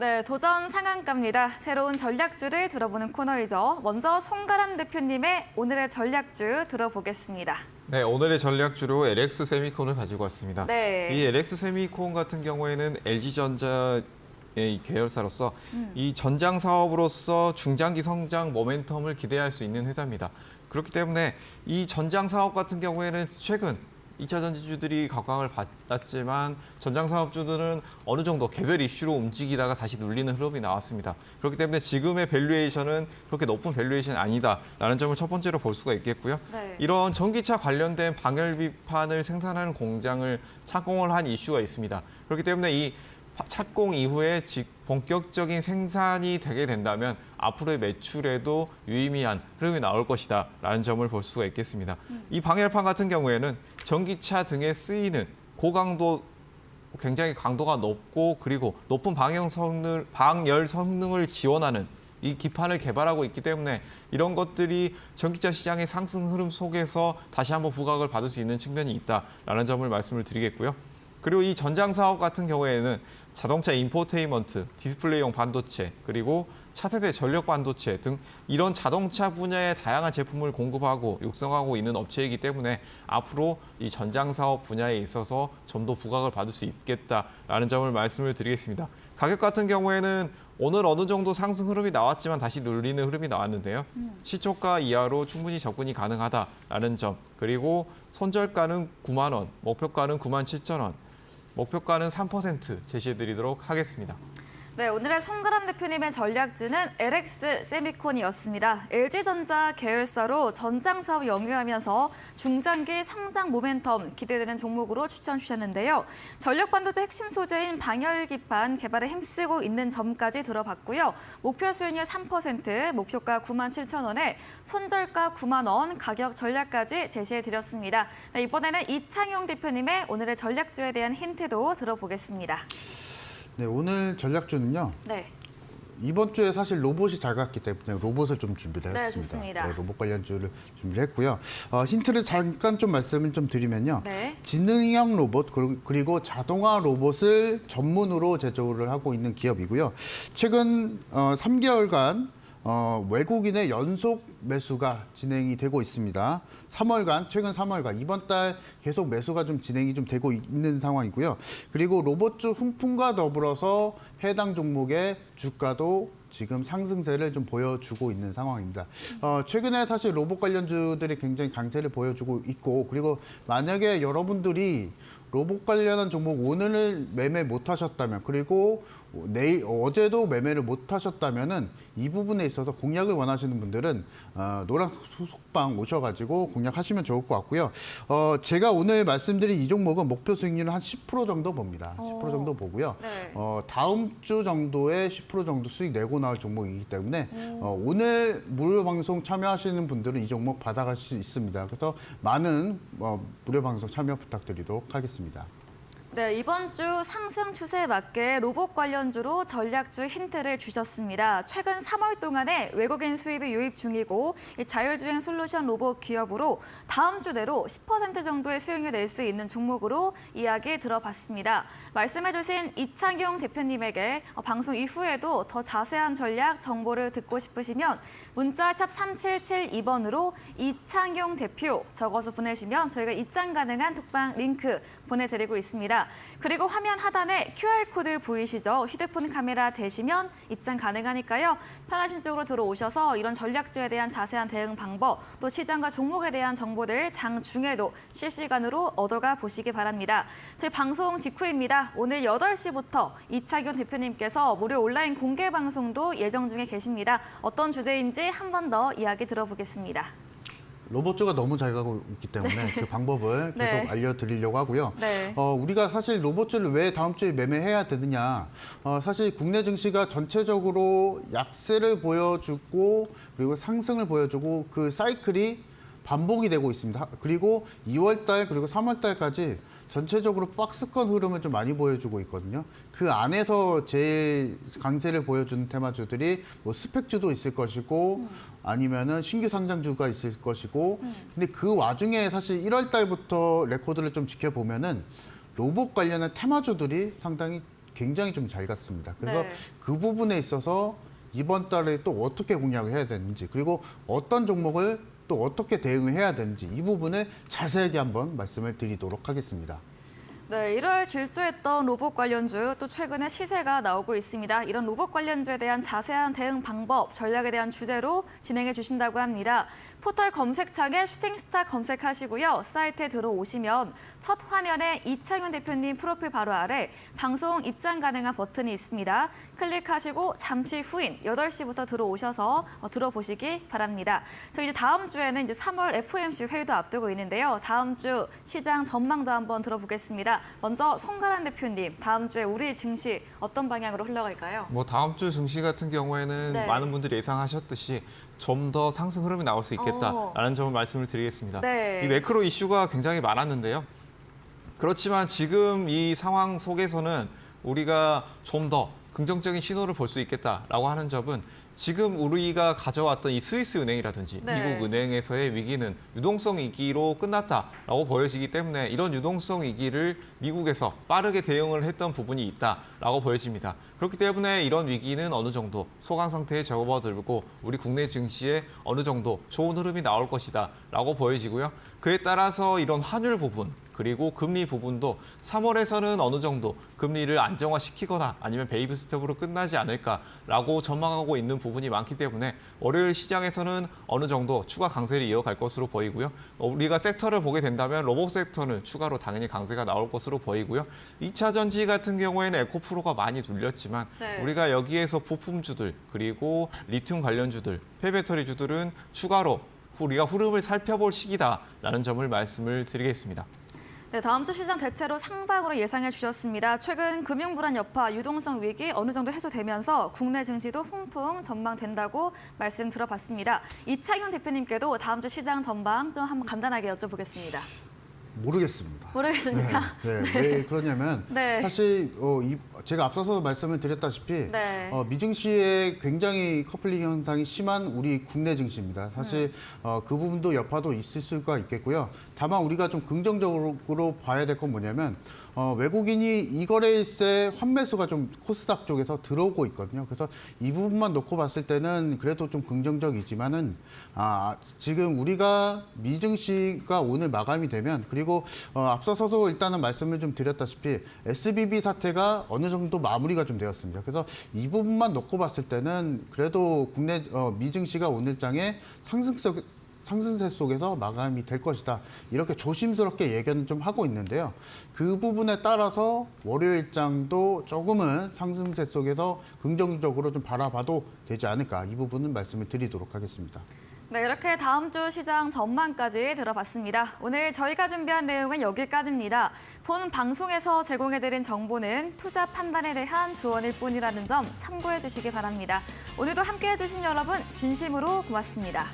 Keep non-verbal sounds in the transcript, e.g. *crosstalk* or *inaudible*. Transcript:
네, 도전 상한가입니다. 새로운 전략주를 들어보는 코너이죠. 먼저 송가람 대표님의 오늘의 전략주 들어보겠습니다. 네, 오늘의 전략주로 LX 세미콘을 가지고 왔습니다. 네. 이 LX 세미콘 같은 경우에는 LG전자의 이 계열사로서 이 전장 사업으로서 중장기 성장 모멘텀을 기대할 수 있는 회사입니다. 그렇기 때문에 이 전장 사업 같은 경우에는 최근 2차 전지주들이 각광을 받았지만 전장 사업주들은 어느 정도 개별 이슈로 움직이다가 다시 눌리는 흐름이 나왔습니다. 그렇기 때문에 지금의 밸류에이션은 그렇게 높은 밸류에이션이 아니다라는 점을 첫 번째로 볼 수가 있겠고요. 네. 이런 전기차 관련된 방열비판을 생산하는 공장을 착공을 한 이슈가 있습니다. 그렇기 때문에 이 파- 착공 이후에 직- 본격적인 생산이 되게 된다면 앞으로의 매출에도 유의미한 흐름이 나올 것이다라는 점을 볼 수가 있겠습니다. 이 방열판 같은 경우에는 전기차 등에 쓰이는 고강도 굉장히 강도가 높고 그리고 높은 방영 성능, 방열 성능을 지원하는 이 기판을 개발하고 있기 때문에 이런 것들이 전기차 시장의 상승 흐름 속에서 다시 한번 부각을 받을 수 있는 측면이 있다라는 점을 말씀을 드리겠고요. 그리고 이 전장 사업 같은 경우에는 자동차 인포테인먼트, 디스플레이용 반도체, 그리고 차세대 전력 반도체 등 이런 자동차 분야의 다양한 제품을 공급하고 육성하고 있는 업체이기 때문에 앞으로 이 전장 사업 분야에 있어서 좀 더 부각을 받을 수 있겠다라는 점을 말씀을 드리겠습니다. 가격 같은 경우에는 오늘 어느 정도 상승 흐름이 나왔지만 다시 눌리는 흐름이 나왔는데요. 시초가 이하로 충분히 접근이 가능하다라는 점. 그리고 손절가는 9만 원, 목표가는 9만 7천 원, 목표가는 3% 제시해드리도록 하겠습니다. 네, 오늘의 송가람 대표님의 전략주는 LX 세미콘이었습니다. LG전자 계열사로 전장 사업 영위하면서 중장기 성장 모멘텀 기대되는 종목으로 추천 주셨는데요. 전력 반도체 핵심 소재인 방열기판 개발에 힘쓰고 있는 점까지 들어봤고요. 목표 수익률 3%, 목표가 9만 7천 원에 손절가 9만 원, 가격 전략까지 제시해 드렸습니다. 네, 이번에는 이창용 대표님의 오늘의 전략주에 대한 힌트도 들어보겠습니다. 네, 오늘 전략주는요. 네. 이번 주에 사실 로봇이 잘 갔기 때문에 로봇을 좀 준비를 네, 했습니다. 좋습니다. 로봇 관련 주를 준비를 했고요. 어, 힌트를 잠깐 좀 말씀을 좀 드리면요. 네. 지능형 로봇 그리고 자동화 로봇을 전문으로 제조를 하고 있는 기업이고요. 최근 어, 3개월간 어, 외국인의 연속 매수가 진행이 되고 있습니다. 3월간 최근 3월간 이번 달 계속 매수가 좀 진행이 좀 되고 있는 상황이고요. 그리고 로봇주 훈풍과 더불어서 해당 종목의 주가도 지금 상승세를 좀 보여주고 있는 상황입니다. 어, 최근에 사실 로봇 관련주들이 굉장히 강세를 보여주고 있고 그리고 만약에 여러분들이 로봇 관련한 종목 오늘을 매매 못 하셨다면 그리고 내일 어제도 매매를 못 하셨다면은 이 부분에 있어서 공략을 원하시는 분들은 어, 노란 소속방 오셔가지고 공략하시면 좋을 것 같고요. 어, 제가 오늘 말씀드린 이 종목은 목표 수익률은 한 10% 정도 봅니다. 10% 정도 보고요. 네. 어, 다음 주 정도에 10% 정도 수익 내고 나올 종목이기 때문에 어, 오늘 무료 방송 참여하시는 분들은 이 종목 받아갈 수 있습니다. 그래서 많은 어, 무료 방송 참여 부탁드리도록 하겠습니다. 있습니다. 네, 이번 주 상승 추세에 맞게 로봇 관련주로 전략주 힌트를 주셨습니다. 최근 3월 동안에 외국인 수입이 유입 중이고 이 자율주행 솔루션 로봇 기업으로 다음 주 내로 10% 정도의 수익을 낼수 있는 종목으로 이야기 들어봤습니다. 말씀해주신 이창용 대표님에게 어, 방송 이후에도 더 자세한 전략 정보를 듣고 싶으시면 문자 샵 3772번으로 이창용 대표 적어서 보내시면 저희가 입장 가능한 톡방 링크 보내드리고 있습니다. 그리고 화면 하단에 QR코드 보이시죠? 휴대폰 카메라 대시면 입장 가능하니까요. 편하신 쪽으로 들어오셔서 이런 전략주에 대한 자세한 대응 방법, 또 시장과 종목에 대한 정보들 장중에도 실시간으로 얻어가 보시기 바랍니다. 저희 방송 직후입니다. 오늘 8시부터 이창균 대표님께서 무료 온라인 공개 방송도 예정 중에 계십니다. 어떤 주제인지 한 번 더 이야기 들어보겠습니다. 로봇주가 너무 잘 가고 있기 때문에 그 방법을 *laughs* 계속 네. 알려드리려고 하고요. 네. 어, 우리가 사실 로봇주를 왜 다음 주에 매매해야 되느냐. 어, 사실 국내 증시가 전체적으로 약세를 보여주고 그리고 상승을 보여주고 그 사이클이 반복이 되고 있습니다. 그리고 2월 달 그리고 3월 달까지 전체적으로 박스권 흐름을 좀 많이 보여주고 있거든요. 그 안에서 제일 강세를 보여주는 테마주들이 뭐 스펙주도 있을 것이고 아니면은 신규 상장주가 있을 것이고 근데 그 와중에 사실 1월 달부터 레코드를 좀 지켜보면은 로봇 관련한 테마주들이 상당히 굉장히 좀 잘 갔습니다. 그래서 네. 그 부분에 있어서 이번 달에 또 어떻게 공략을 해야 되는지 그리고 어떤 종목을 또 어떻게 대응을 해야 되는지 이 부분을 자세하게 한번 말씀을 드리도록 하겠습니다. 네, 1월 질주했던 로봇 관련주 또 최근에 시세가 나오고 있습니다. 이런 로봇 관련주에 대한 자세한 대응 방법, 전략에 대한 주제로 진행해 주신다고 합니다. 포털 검색창에 슈팅스타 검색하시고요. 사이트에 들어오시면 첫 화면에 이창현 대표님 프로필 바로 아래 방송 입장 가능한 버튼이 있습니다. 클릭하시고 잠시 후인 8시부터 들어오셔서 어, 들어보시기 바랍니다. 저희 이제 다음 주에는 이제 3월 FOMC 회의도 앞두고 있는데요. 다음 주 시장 전망도 한번 들어보겠습니다. 먼저 송가란 대표님, 다음 주에 우리 증시 어떤 방향으로 흘러갈까요? 뭐 다음 주 증시 같은 경우에는 네. 많은 분들이 예상하셨듯이 좀 더 상승 흐름이 나올 수 있겠다라는 어. 점을 말씀을 드리겠습니다. 네. 이 매크로 이슈가 굉장히 많았는데요. 그렇지만 지금 이 상황 속에서는 우리가 좀더 긍정적인 신호를 볼 수 있겠다라고 하는 점은 지금 우리가 가져왔던 이 스위스 은행이라든지 네. 미국 은행에서의 위기는 유동성 위기로 끝났다라고 보여지기 때문에 이런 유동성 위기를 미국에서 빠르게 대응을 했던 부분이 있다라고 보여집니다. 그렇기 때문에 이런 위기는 어느 정도 소강 상태에 접어들고 우리 국내 증시에 어느 정도 좋은 흐름이 나올 것이다라고 보여지고요. 그에 따라서 이런 환율 부분 그리고 금리 부분도 3월에서는 어느 정도 금리를 안정화시키거나 아니면 베이비 스텝으로 끝나지 않을까라고 전망하고 있는 부분이 많기 때문에 월요일 시장에서는 어느 정도 추가 강세를 이어갈 것으로 보이고요. 어, 우리가 섹터를 보게 된다면 로봇 섹터는 추가로 당연히 강세가 나올 것으로 보이고요. 2차 전지 같은 경우에는 에코프로가 많이 눌렸지만 네. 우리가 여기에서 부품주들 그리고 리튬 관련주들, 폐배터리주들은 추가로 우리가 흐름을 살펴볼 시기다라는 점을 말씀을 드리겠습니다. 네, 다음 주 시장 대체로 상방으로 예상해 주셨습니다. 최근 금융 불안 여파, 유동성 위기 어느 정도 해소되면서 국내 증시도 훈풍 전망된다고 말씀 들어봤습니다. 이창현 대표님께도 다음 주 시장 전망 좀 한번 간단하게 여쭤보겠습니다. 모르겠습니다. 모르겠습니까? 네, *laughs* 네. 왜 그러냐면 네. 사실 어, 이, 제가 앞서서 말씀을 드렸다시피 네. 어, 미증시에 굉장히 커플링 현상이 심한 우리 국내 증시입니다. 사실 어, 그 부분도 여파도 있을 수가 있겠고요. 다만 우리가 좀 긍정적으로 봐야 될 건 뭐냐면 어, 외국인이 이 거래일세 환매수가 좀 코스닥 쪽에서 들어오고 있거든요. 그래서 이 부분만 놓고 봤을 때는 그래도 좀 긍정적이지만은 아, 지금 우리가 미증시가 오늘 마감이 되면 그리고 어, 앞서서도 일단은 말씀을 좀 드렸다시피 SBB 사태가 어느 정도 마무리가 좀 되었습니다. 그래서 이 부분만 놓고 봤을 때는 그래도 국내 어, 미증시가 오늘 장에 상승성 상승세 속에서 마감이 될 것이다. 이렇게 조심스럽게 예견 좀 하고 있는데요. 그 부분에 따라서 월요일장도 조금은 상승세 속에서 긍정적으로 좀 바라봐도 되지 않을까. 이 부분은 말씀을 드리도록 하겠습니다. 네, 이렇게 다음 주 시장 전망까지 들어봤습니다. 오늘 저희가 준비한 내용은 여기까지입니다. 본 방송에서 제공해드린 정보는 투자 판단에 대한 조언일 뿐이라는 점 참고해 주시기 바랍니다. 오늘도 함께해 주신 여러분 진심으로 고맙습니다.